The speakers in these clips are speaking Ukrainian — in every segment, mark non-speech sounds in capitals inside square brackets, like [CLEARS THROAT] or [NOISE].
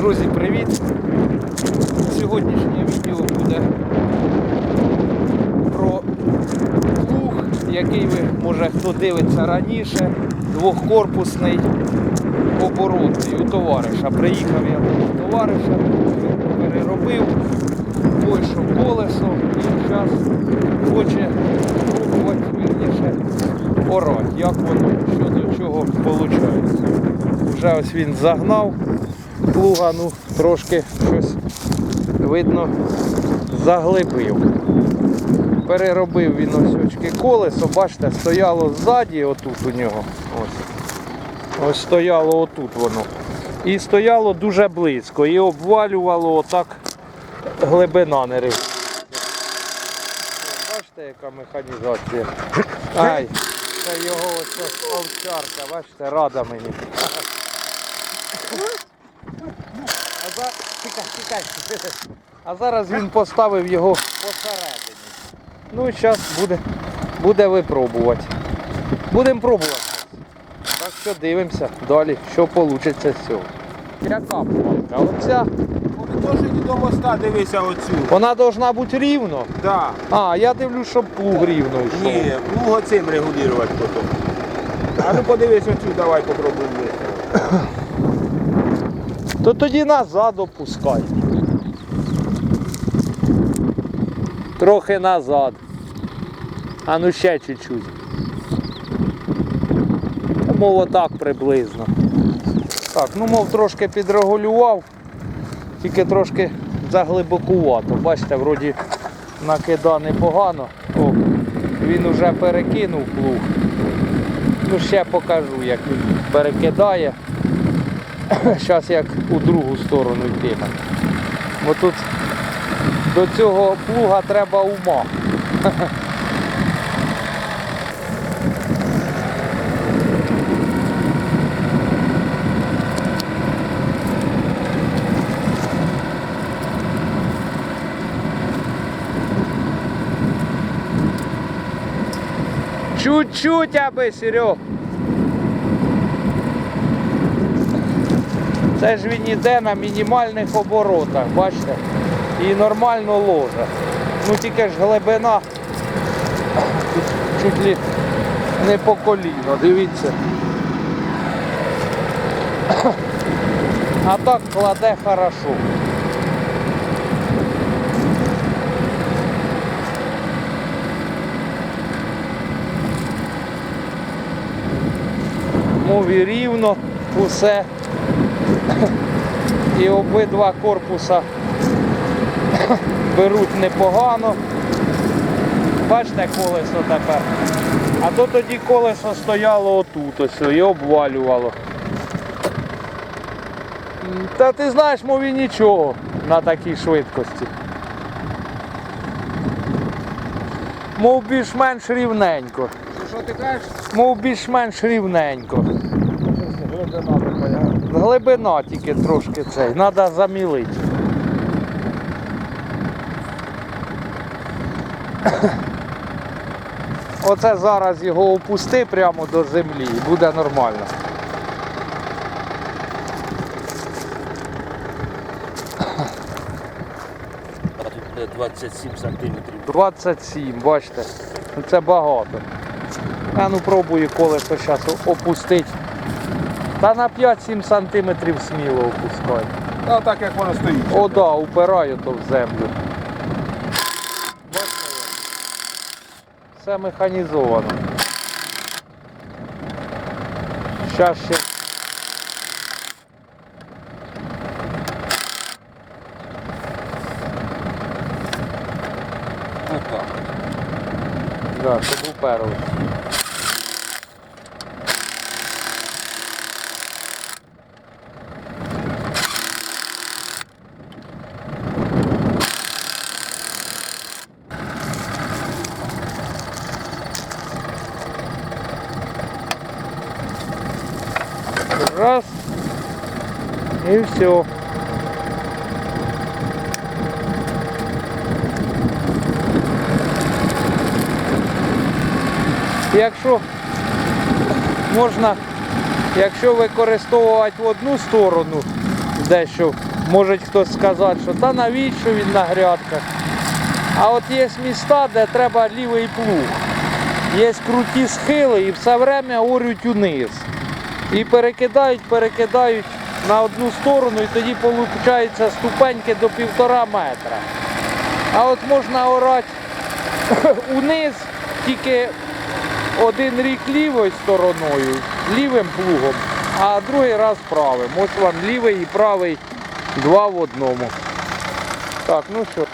Друзі, привіт! Сьогоднішнє відео буде про плуг, який ви, може хто дивиться раніше, двохкорпусний оборотний у товариша. Приїхав я до товариша, переробив, пойшов колесо і зараз хоче пробувати вірніше орати, як воно, що до чого виходить. Вже ось він загнав плуга, ну трошки щось видно заглибив. Переробив він ось очки колесо, бачите, стояло ззаді, отут у нього. Ось. Ось стояло отут воно. І стояло дуже близько. І обвалювало отак глибина не рив. Бачите, яка механізація. Ай, це його ось овчарка, бачите, рада мені. А, а зараз він поставив його посередині. Ну і зараз буде, буде випробувати. Будемо пробувати. Так що дивимося далі, що вийде з цього. Яка палка? Оця, Теж до моста дивися оцю. вона повинна бути рівно. Да. А, я дивлюсь, щоб плуг рівно йшов. Ні, плуго цим регулювати потім. А ну подивись оцю, давай попробуємо. То тоді назад опускай. Трохи назад. А ну ще чуть-чуть. Мов отак приблизно. Так, ну мов трошки підрегулював, тільки трошки заглибокувато. Бачите, вроді накида непогано. О, він уже перекинув плуг. Ну ще покажу, як він перекидає. [LAUGHS] Зараз як у другу сторону йтиме. Бо тут до цього плуга треба ума. [LAUGHS] Чуть-чуть аби, Серег. Це ж він іде на мінімальних оборотах, бачите? І нормально ложе. Ну тільки ж глибина чуть ли не по коліно, дивіться. А так кладе хорошо. Мові рівно усе і обидва корпуса беруть непогано. Бачите колесо тепер. А то тоді колесо стояло отут ось і обвалювало. Та ти знаєш, мові нічого на такій швидкості. Мов більш-менш рівненько. Що, ти кажеш? Мов більш-менш рівненько. Глибина тільки трошки цей, треба замілити. Оце зараз його опусти прямо до землі і буде нормально. Тут буде 27 сантиметрів. 27, бачите, це багато. А ну пробую колесо зараз опустити. Та на 5-7 сантиметрів сміло опускай. А так як воно стоїть. О, да, упираю то в землю. Все механізовано. Щас ще. Отак. Да, щоб уперло. Раз. Все. Якщо можна, якщо використовувати в одну сторону дещо Може хтось сказати, що та навіщо він на грядках. А от є міста, де треба лівий плуг. Є круті схили і все время орють униз. І перекидають, перекидають на одну сторону, і тоді виходить ступеньки до півтора метра. А от можна орати [COUGHS] униз тільки один рік лівою стороною, лівим плугом, а другий раз правим. Ось вам лівий і правий два в одному. Так, ну що.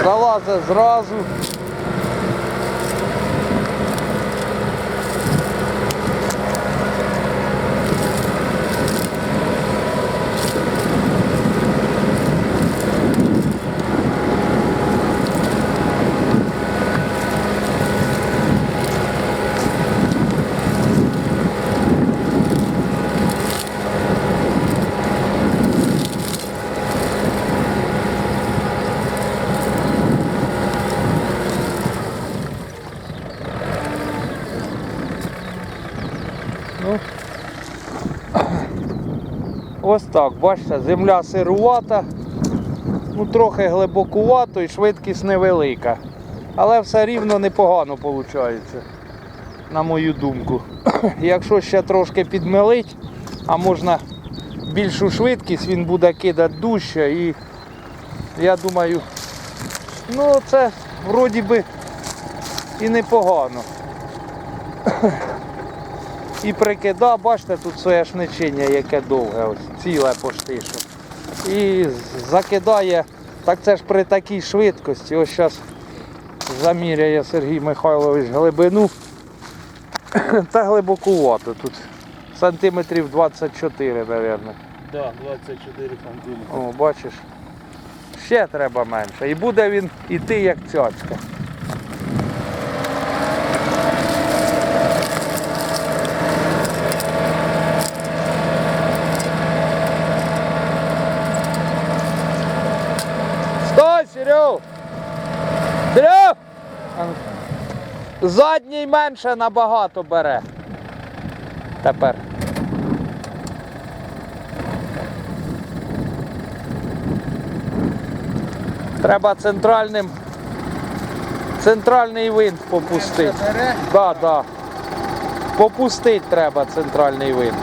[COUGHS] Залазить зразу. Ось так, бачите, земля сирувата, ну трохи глибокувато і швидкість невелика. Але все рівно непогано виходить, на мою думку. [CLEARS THROAT] Якщо ще трошки підмелить, а можна більшу швидкість, він буде кидати дужче і я думаю, ну це вроді би і непогано. [CLEARS THROAT] І прикида, бачите, тут сояшничення, яке довге, ось ціле пошти що. І закидає, так це ж при такій швидкості. Ось зараз заміряє Сергій Михайлович глибину. [COUGHS] Та глибокувато тут. Сантиметрів 24, мабуть. Да, 24 сантиметри. О, бачиш. Ще треба менше. І буде він іти як цяцька. Стой, Серег! Серег! А ну. Задній менше набагато бере. Тепер. Треба центральним центральний винт попустити. Да, да. Попустити треба центральний винт.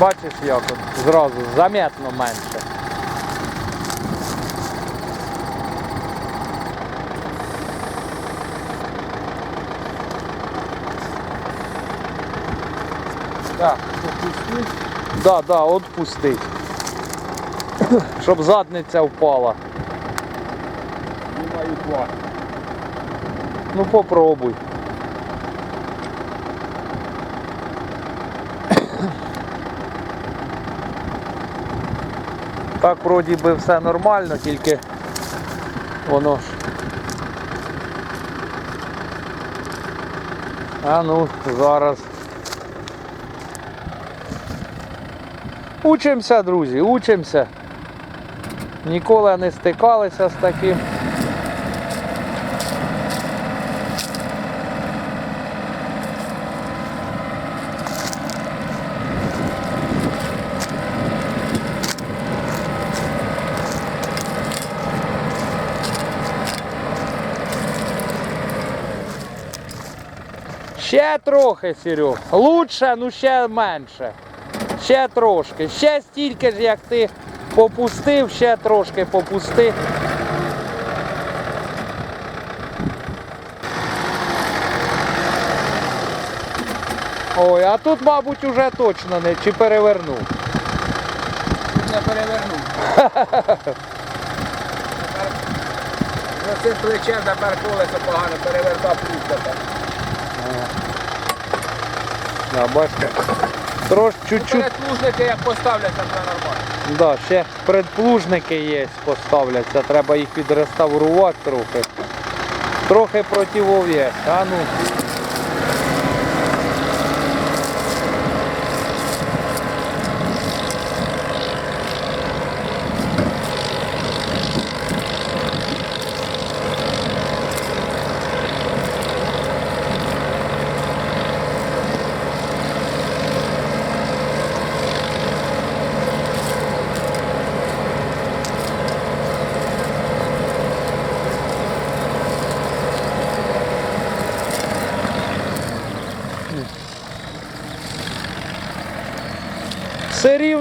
Бачиш як от зразу заметно менше. Так, попустити. Да, да, отпустить. [COUGHS] Щоб задниця впала. Думаю, хватить. Ну попробуй. [COUGHS] Так вроді би все нормально, тільки воно ж. А ну, зараз. Учимося, друзі, учимося. Ніколи не стикалися з таким. Ще трохи, Серег. Лучше, ну ще менше. Ще трошки. Ще стільки ж, як ти попустив, ще трошки попусти. Ой, а тут, мабуть, уже точно не чи перевернув. Не перевернув. За цим плечем тепер колесо погано перевертав плюс. Да, бачите. Трош чуть-чуть. Передплужники як поставляться, це нормально. Да, ще предплужники є, поставляться, треба їх підреставрувати трохи. Трохи противовес. А ну.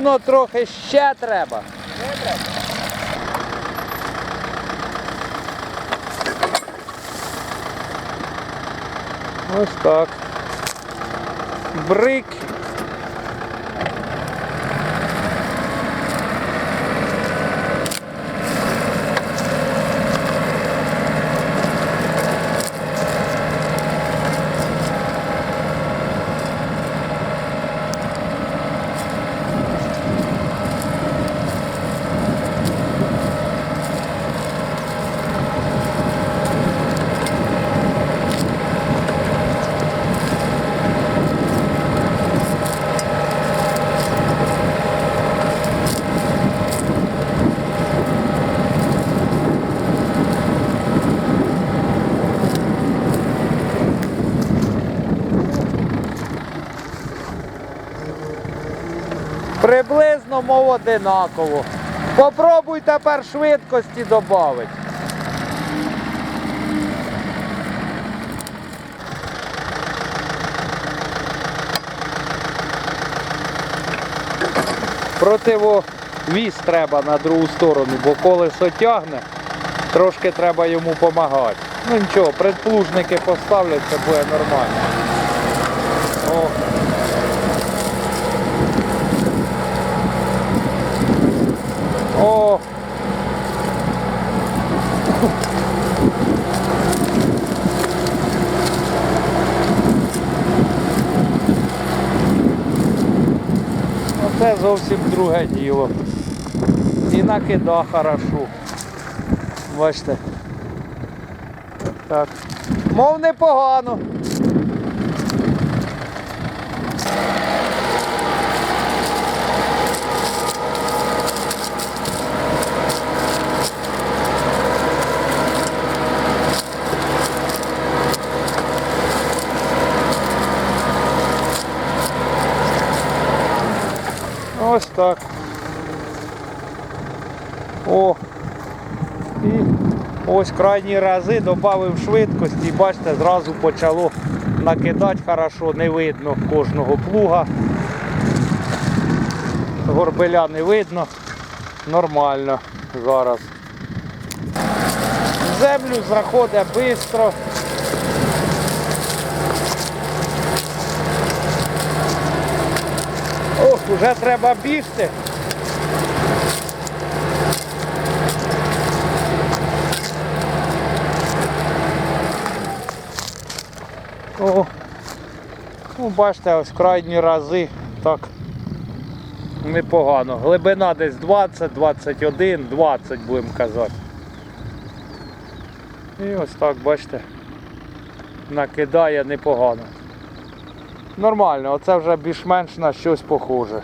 Рівно трохи ще треба. Ось так. Брик. Приблизно мов одинаково. Попробуй тепер швидкості додати. Противовіз треба на другу сторону, бо колесо тягне, трошки треба йому допомагати. Ну нічого, предплужники поставлять, це буде нормально. О. О! Оце зовсім друге діло. І накида хорошо. Бачите. Так. Мов непогано. Ось так. О. І ось крайні рази додав швидкості, бачите, зразу почало накидати хорошо, не видно кожного плуга. Горбеля не видно. Нормально зараз. Землю заходить швидко. Вже треба бігти. О, ну бачите, ось крайні рази так непогано. Глибина десь 20, 21, 20 будемо казати. І ось так, бачите, накидає непогано. Нормально, оце вже більш-менш на щось похоже.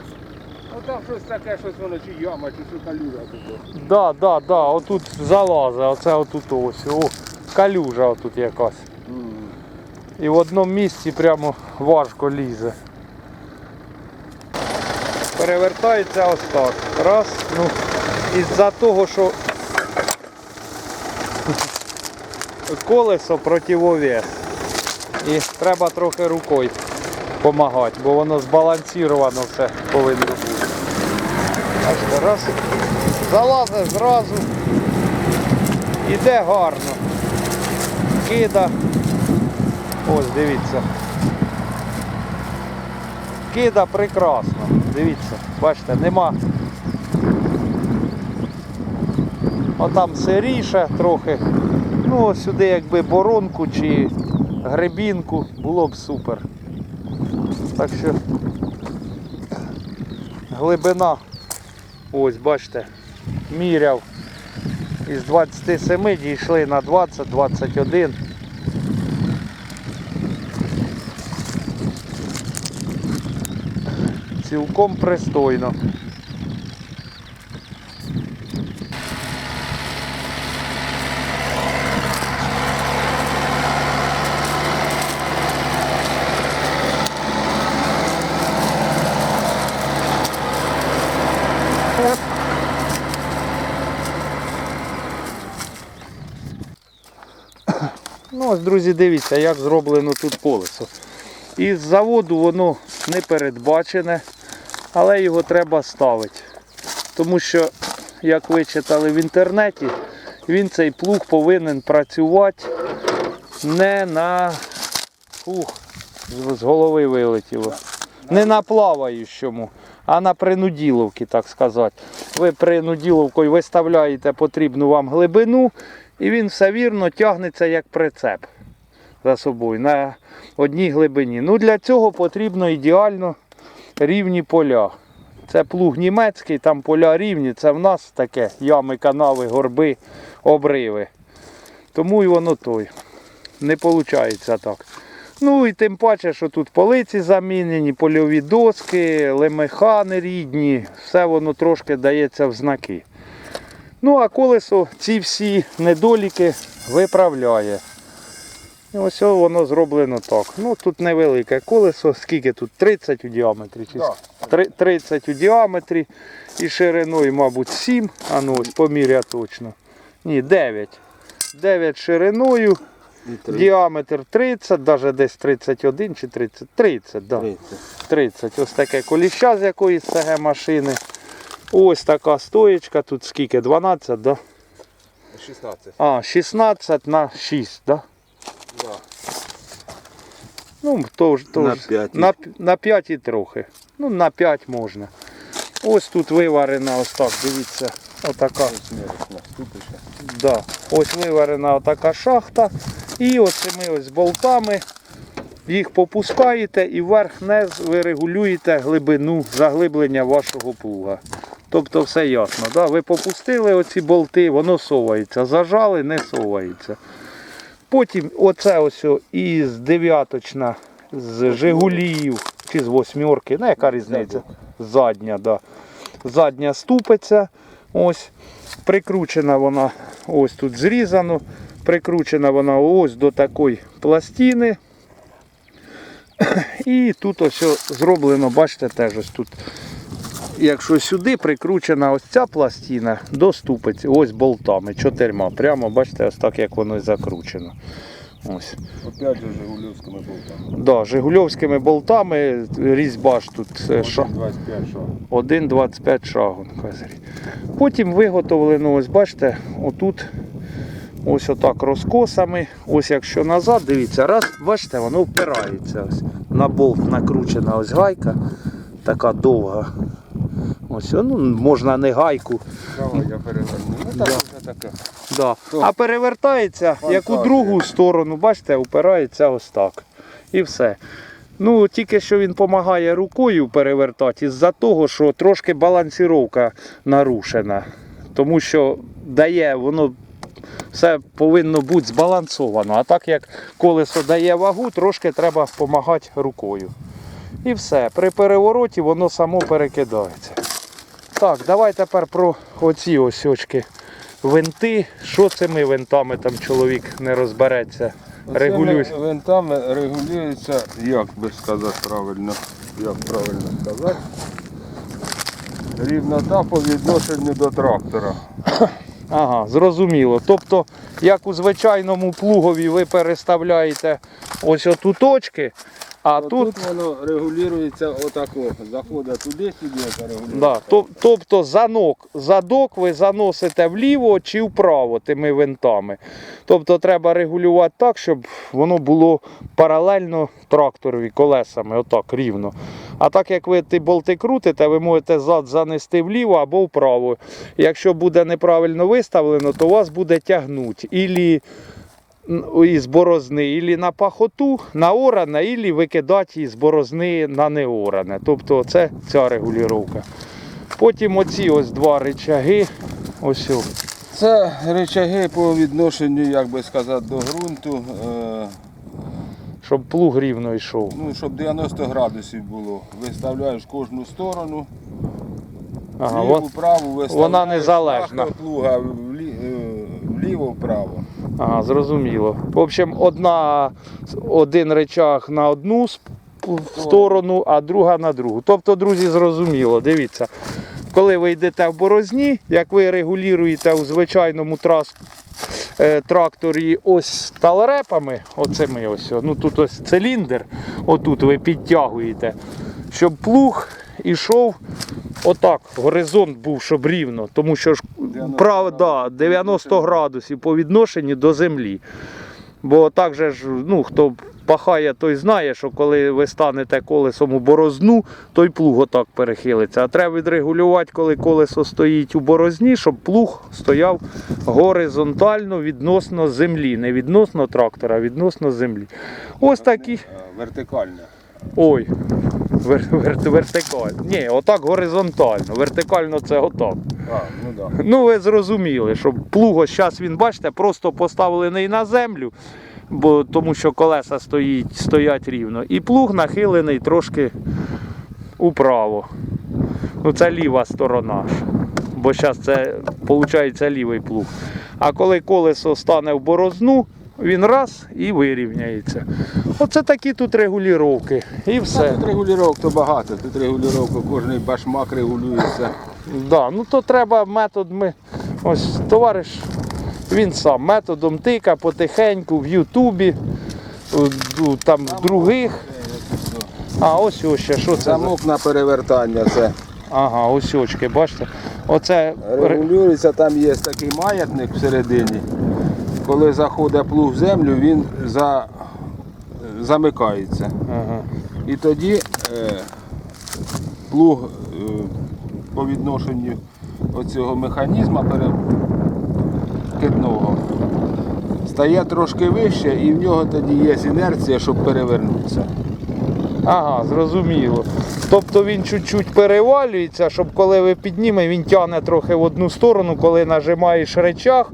Ну там щось таке, щось воно чи яма, чи що калюга тут. Да, да, да, отут залазить, оце отут ось. О, калюжа отут якась. І в одному місці прямо важко лізе. Перевертається ось так. Раз, ну, із-за того, що колесо противовес. І треба трохи рукою допомагати, бо воно збалансировано все повинно бути. Бачите, раз. Залазить зразу. Іде гарно. Кида. Ось, дивіться. Кида прекрасно. Дивіться, бачите, нема. Отам сиріше трохи. Ну, сюди якби боронку чи гребінку було б супер. Так що глибина, ось бачите, міряв. Із 27 дійшли на 20-21. Цілком пристойно. Ось, друзі, дивіться, як зроблено тут колесо. Із заводу воно не передбачене. але його треба ставити. Тому що, як ви читали в інтернеті, він цей плуг повинен працювати не на. Ух, з- з голови вилетіло. Не на плаваючому, а на принуділовці, так сказати. Ви принуділовкою виставляєте потрібну вам глибину, і він все вірно тягнеться як прицеп за собою на одній глибині. Ну для цього потрібно ідеально рівні поля. Це плуг німецький, там поля рівні, це в нас таке ями, канави, горби, обриви. Тому і воно той. Не виходить так. Ну і тим паче, що тут полиці замінені, польові доски, лемехани рідні, все воно трошки дається в знаки. Ну а колесо ці всі недоліки виправляє. І ось воно зроблено так. Ну тут невелике колесо, скільки тут? 30 у діаметрі. Чи 30 у діаметрі і шириною, мабуть, 7. А ну ось поміря точно. Ні, 9. 9 шириною, діаметр 30, навіть десь 31 чи 30. 30, да. 30. Ось таке коліща з якоїсь СГ машини. Ось така стоєчка, тут скільки? 12, да? 16. А, 16 на 6, да? Да. Ну, то ж, то На ж- п'ять. На, на 5 і трохи. Ну, на 5 можна. Ось тут виварена, ось так, дивіться, отака. Да. Ось виварена отака шахта. І оцими ось болтами їх попускаєте і вверх-вниз ви регулюєте глибину заглиблення вашого плуга. Тобто все ясно. Да? Ви попустили оці болти, воно совається. Зажали, не совається. Потім оце ось із дев'яточна, з Жигулів чи з восьмерки, ну яка різниця? Задня, да. Задня ступиця. Ось. Прикручена вона, ось тут зрізано. Прикручена вона ось до такої пластини. І тут ось зроблено, бачите, теж ось тут. Якщо сюди прикручена ось ця пластина до ступиці, ось болтами, чотирма. Прямо бачите, ось так як воно і закручено. Ось. Опять же Жигулівськими болтами. Да, Жигульовськими болтами різьба ж тут е, ша- 25 що. 1,25 шагу. казарі. Потім виготовлено, ось бачите, отут ось отак розкосами. Ось якщо назад, дивіться, раз, бачите, воно впирається. Ось. На болт накручена ось гайка, така довга. Ось, ну, можна не гайку. Давай, я переверну. Ну так вже таке. Да. А перевертається, як у Фантазія. другу сторону, бачите, упирається ось так. І все. Ну, тільки що він допомагає рукою перевертати, із-за того, що трошки балансіровка нарушена. Тому що дає, воно все повинно бути збалансовано. А так як колесо дає вагу, трошки треба допомагати рукою. І все. При перевороті воно само перекидається. Так, давай тепер про оці ось очки винти. Що цими винтами там чоловік не розбереться. Регулюють. Оцими Винтами регулюється, як би сказати правильно, як правильно сказати. Рівнота по відношенню до трактора. [COUGHS] Ага, зрозуміло. Тобто, як у звичайному плугові ви переставляєте ось оту точки, а Тут, тут. воно регулюється отако. Заходить туди, сюди регулюється. Да, то- тобто занок, задок ви заносите вліво чи вправо тими винтами. Тобто треба регулювати так, щоб воно було паралельно тракторові колесами, отак рівно. А так як ви ті болти крутите, ви можете зад занести вліво або вправо. Якщо буде неправильно виставлено, то вас буде тягнути. Ілі із борозни, ілі на пахоту, на оране, ілі викидати із борозни на неоране. Тобто це ця регулювання. Потім оці ось два рычаги. Ось. Це речаги по відношенню, як би сказати, до ґрунту. е, Щоб плуг рівно йшов. Ну, щоб 90 градусів було. Виставляєш кожну сторону, Ага, вліву, вон- вправу, виставляєш вона незалежна. плуга е, вліво, вправо. Ага, зрозуміло. В общем, одна, один речаг на одну сторону, а друга на другу. Тобто, друзі, зрозуміло, дивіться. Коли ви йдете в борозні, як ви регулюєте у звичайному трас, е, тракторі ось талрепами, оцими ось, ну тут ось циліндр, отут ви підтягуєте, щоб плуг йшов отак, горизонт був, щоб рівно, тому що ж 90 прав, да, 90 градусів по відношенню до землі. Бо так же ж, ну, хто пахає, той знає, що коли ви станете колесом у борозну, той плуг отак перехилиться. А треба відрегулювати, коли колесо стоїть у борозні, щоб плуг стояв горизонтально відносно землі. Не відносно трактора, а відносно землі. Ось такі. Е, Вертикальне. Ой. Вер, вер, вертикально. Ні, отак горизонтально. Вертикально це отак. А, ну так. Ну, ви зрозуміли, що плуг ось зараз він, бачите, просто поставлений на землю, бо, тому що колеса стоїть, стоять рівно. І плуг нахилений трошки управо. Ну, це ліва сторона. Бо зараз це виходить лівий плуг. А коли колесо стане в борозну, він раз і вирівняється. Оце такі тут регулювання. І все. Тут регулювання то багато, тут регулювання, кожний башмак регулюється. Да, ну то треба методами. Ось товариш, він сам методом тика потихеньку в Ютубі, там в других. А ось ось ще, що це? за- Замок на перевертання це Ага, ось очки, бачите? Оце регулюється, там є такий маятник всередині. Коли заходить плуг в землю, він за... замикається. ага. І тоді е, плуг е, по відношенню оцього механізму перекидного стає трошки вище і в нього тоді є інерція, щоб перевернутися. ага, зрозуміло. Тобто він чуть-чуть перевалюється, щоб коли ви підніме, він тягне трохи в одну сторону, коли нажимаєш речах,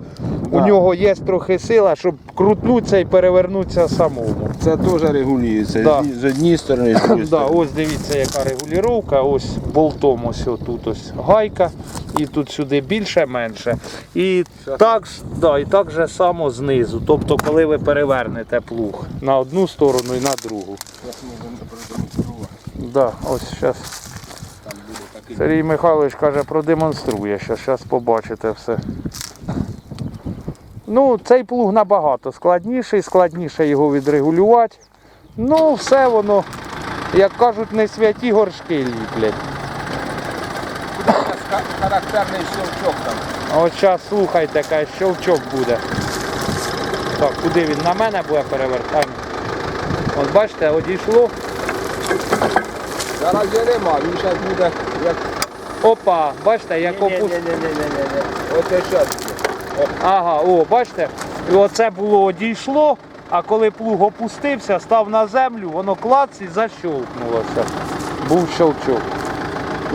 у нього є трохи сила, щоб крутнутися і перевернутися самому. Це теж регулюється Да. з однієї сторони, з [COUGHS] іншої Да, ось дивіться, яка регулювання. Ось болтом ось тут ось гайка, і тут сюди більше, менше. І так, да, і так же само знизу. Тобто, коли ви перевернете плуг на одну сторону і на другу. Да, ось зараз. Сергій Михайлович каже, продемонструє, що зараз побачите все. Ну, цей плуг набагато складніший, складніше його відрегулювати. Ну, все воно, як кажуть, не святі горшки ліплять. Характерний щелчок там. От зараз слухайте, каже, щелчок буде. Так, куди він на мене буде перевертати? От бачите, одійшло. Зараз є нема, він зараз буде як. Опа, бачите, як опус... Ні-ні-ні-ні-ні-ні. Оце зараз. Ага, о, бачите, і оце було одійшло, а коли плуг опустився, став на землю, воно клац і защолкнулося. Був щелчок.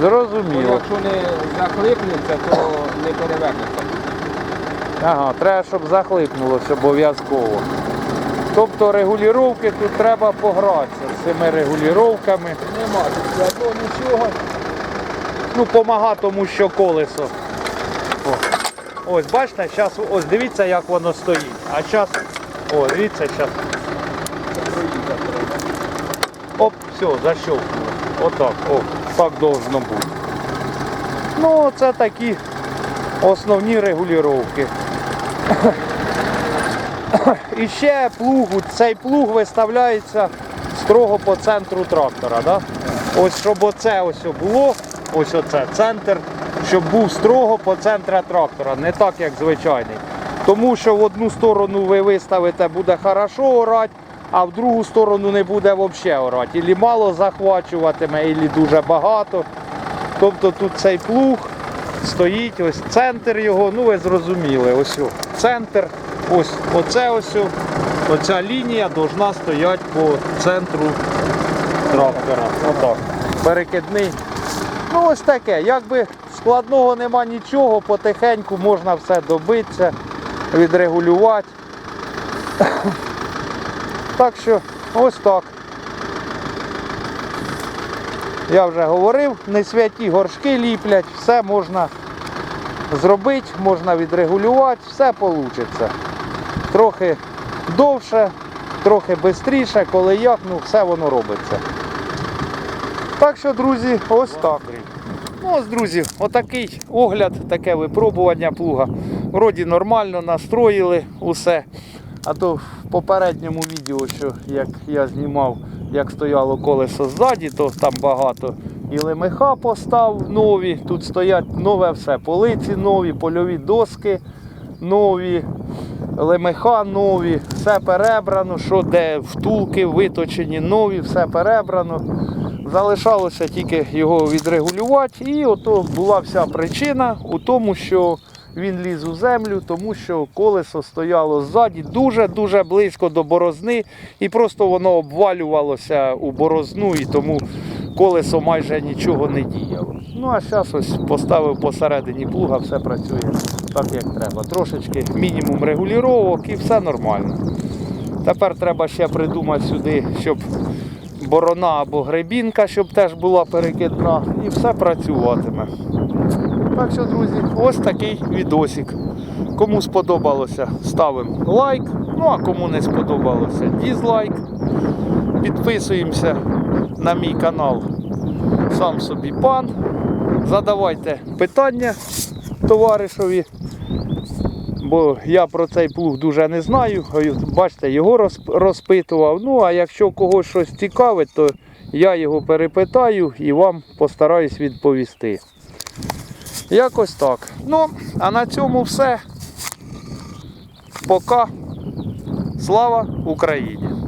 Зрозуміло. Якщо не захлипнеться, то не перевернеться. Ага, треба, щоб захлипнулося обов'язково. Тобто регулювання тут треба погратися з цими регулюваннями. Нема тут святого нічого. Ну, помага тому, що колесо. Ось, бачите, зараз ось дивіться, як воно стоїть. А зараз, о, дивіться, зараз. Оп, все, защелкнуло. Отак, о, так должно бути. Ну, це такі основні регулювання. І ще плуг, цей плуг виставляється строго по центру трактора. Да? Ось щоб оце ось було, ось оце центр, щоб був строго по центру трактора, не так як звичайний. Тому що в одну сторону ви виставите, буде хорошо орати, а в другу сторону не буде взагалі орати. Ілі мало захвачуватиме, ілі дуже багато. Тобто тут цей плуг стоїть, ось центр його, ну ви зрозуміли, ось центр, ось оце ось, оця лінія повинна стояти по центру трактора. Отак. Перекидний. Ну ось таке. Якби складного нема нічого, потихеньку можна все добитися, відрегулювати. [COUGHS] Так що ось так. Я вже говорив, не святі горшки ліплять, все можна зробити, можна відрегулювати, все вийде. Трохи довше, трохи швидше, коли як, ну все воно робиться. Так що, друзі, ось так. Ну ось, друзі, отакий огляд, таке випробування плуга. Вроді нормально настроїли усе. А то в попередньому відео, що як я знімав, як стояло колесо ззаді, то там багато і лемеха постав нові. Тут стоять нове все. Полиці нові, польові доски нові, лемеха нові, все перебрано, що де втулки виточені нові, все перебрано. Залишалося тільки його відрегулювати. І ото була вся причина у тому, що він ліз у землю, тому що колесо стояло ззаді дуже-дуже близько до борозни, і просто воно обвалювалося у борозну, і тому колесо майже нічого не діяло. Ну а зараз ось поставив посередині плуга, все працює так, як треба. Трошечки мінімум регулювання і все нормально. Тепер треба ще придумати сюди, щоб борона або гребінка, щоб теж була перекидна, і все працюватиме. Так що, друзі, ось такий відосик. Кому сподобалося, ставимо лайк. Ну а кому не сподобалося, дізлайк. Підписуємося на мій канал Сам собі пан. Задавайте питання товаришові. Бо я про цей плуг дуже не знаю. Бачите, його розпитував. Ну, а якщо когось щось цікавить, то я його перепитаю і вам постараюсь відповісти. Якось так. Ну, а на цьому все. Пока. Слава Україні!